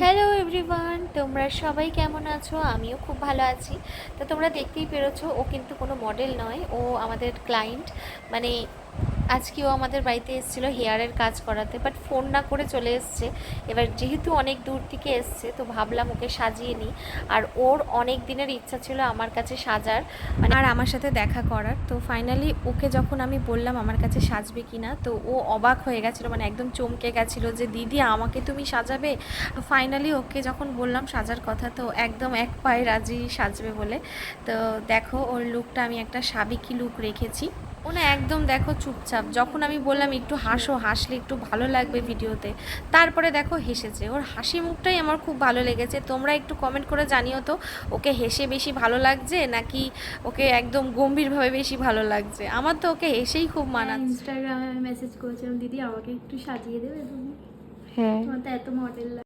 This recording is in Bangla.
হ্যালো এভরিওয়ান তোমরা সবাই কেমন আছো? আমিও খুব ভালো আছি। তো তোমরা দেখতেই পেরেছ, ও কিন্তু কোনো মডেল নয়। ও আমাদের ক্লায়েন্ট মানে আজকেও আমাদের বাড়িতে এসেছিল হেয়ারের কাজ করাতে বাট ফোন না করে চলে এসছে। এবার যেহেতু অনেক দূর থেকে এসছে, তো ভাবলাম ওকে সাজিয়ে নিই। আর ওর অনেক দিনের ইচ্ছা ছিল আমার কাছে সাজার। মানে আর আমার সাথে দেখা করার। তো ফাইনালি ওকে যখন আমি বললাম আমার কাছে সাজবে কি না তো ও অবাক হয়ে গেছিল মানে একদম চমকে গেছিল যে, দিদি, আমাকে তুমি সাজাবে? ফাইনালি ওকে যখন বললাম সাজার কথা, তো একদম এক পায়ে রাজি সাজবে বলে। তো দেখো ওর লুকটা আমি একটা সাবিকি লুক রেখেছি। ও না একদম দেখো চুপচাপ। যখন আমি বললাম একটু হাসো হাসলে একটু ভালো লাগবে ভিডিওতে। তারপরে দেখো হেসেছে। ওর হাসি মুখটাই আমার খুব ভালো লেগেছে। তোমরা একটু কমেন্ট করে জানিও তো ওকে হেসে বেশি ভালো লাগছে নাকি ওকে একদম গম্ভীরভাবে বেশি ভালো লাগছে? আমার তো ওকে হেসেই খুব মানাচ্ছে। ইনস্টাগ্রামে মেসেজ করেছিলাম দিদি আমাকে একটু সাজিয়ে দেবে? তুমি হ্যাঁ। তোমার তো এত মডেল